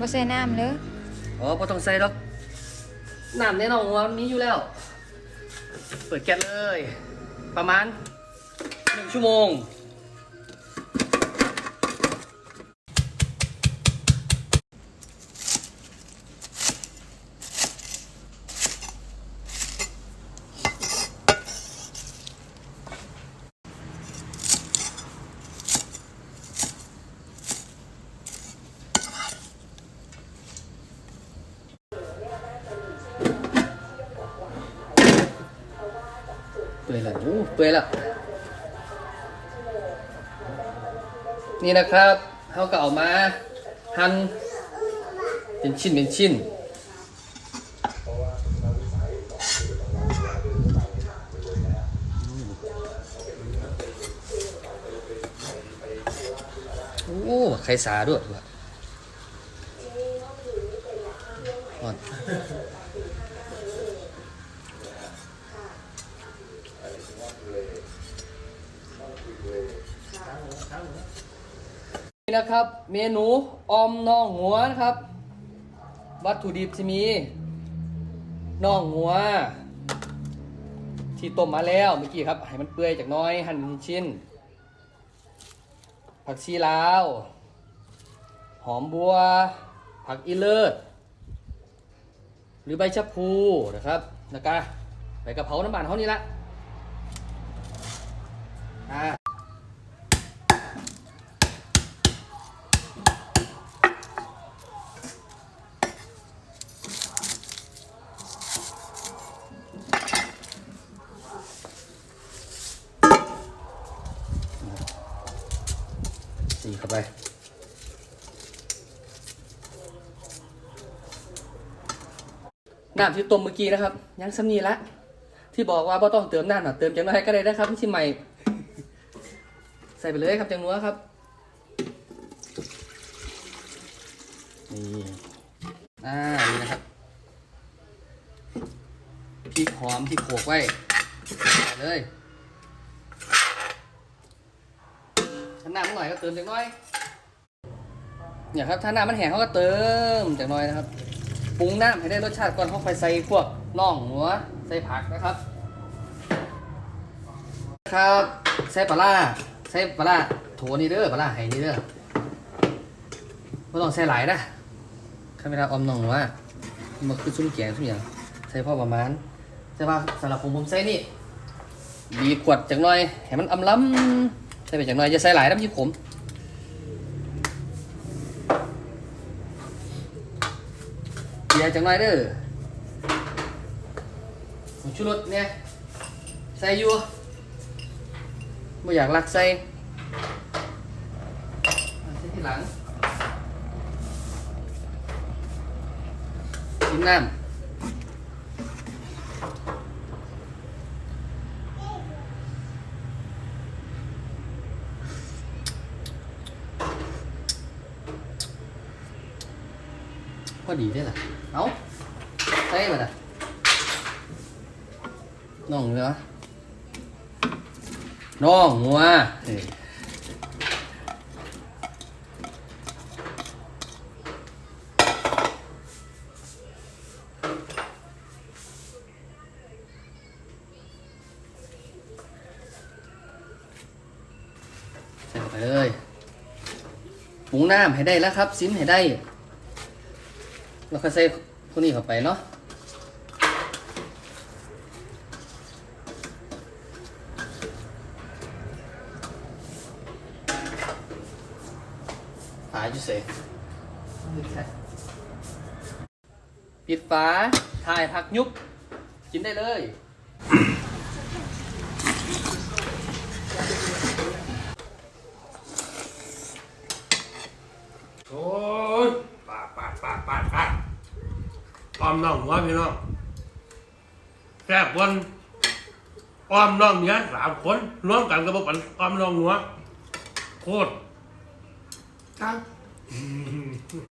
บ่ใส่น้ำเลยอ๋อบ่ต้องใส่ดอกน้ำแน่นอนว่ามันมีอยู่แล้ว เปิดแก๊สเลย ประมาณหนึ่งชั่วโมง ปื่อยแล้วโอ้เปื่อยแล้วนี่นะครับเขาก็เอามาหั่นเป็นชิ้นเป็นชิ้น โอ้ไข่สาด้วยว่ะอ่อน นี่นะครับ เมนูออมน่องหัวนะครับ วัตถุดิบจะมีน่องหัว ที่ต้มมาแล้วเมื่อกี้ครับ ให้มันเปื่อยจากน้อยหั่นชิ้น ผักชีลาว หอมบัว ผักอีเลิศหรือใบชะพูนะครับแล้วก็ใบกะเพราน้ำมันเขานี่ละ สีเข้าไป น้ำที่ต้มเมื่อกี้นะครับ ยังสำนีละ ที่บอกว่าไ่ต้องเติมน้ำหน่อยเติมจังน้อยก็ได้นะครับที่ใหม่ ใส่ไปเลยครับจังนัวครับ นี่ อ่า นี่นะครับพริกหอมที่โขลกไว้ใส่เลย น้ำมันหน่อยก็เติมจากน้อยเนี่ยครับถ้าน้ำมันแห้งเขาก็เติมจากน้อยนะครับปรุงน้ำให้ได้รสชาติก่อนเขาค่อยใส่พวกน่องหัวใส่ผักนะครับ ครับใส่ปลาใส่ปลาโถนี่เด้อปลาไห้นี่เด้อไม่ต้องใส่หลายนะข้าเวลาออมน่องหัวมันคือซุ้มแกงซุ้มอย่างใส่พอประมาณแต่ว่าสำหรับผมผมใส่นี่บีบขวดจากน้อยให้มันอำล้ำ ใส่ไปจากหน่อยจะใส่หลายน้ำยิ่ขมเดี๋ยวจากหน่อยเด้อผงชูรสเนี่ยใส่ยู่ไม่อยากลักใส่ใส่ที่หลังกินน้ำ พ อดีได้ล่ะเอาใส่มาละน้องเหรอน้องหัวเอ้ยใส่ไปเลยปรุงน้ำให้ได้แล้วครับ ซิ้นให้ได้ เราก็ใส่คนนี้เข้าไปเนาะหายจุเสปิดฝาถ่ายผักยุบ กินได้เลย โอ้ยปาดปาดปาดปาดปาดออ มน้องหัวพี่น้องแซ่บวันออมน้องเนี้ยสามคนรวมกันก็บอกปันออมน้องหัว โคตรครับ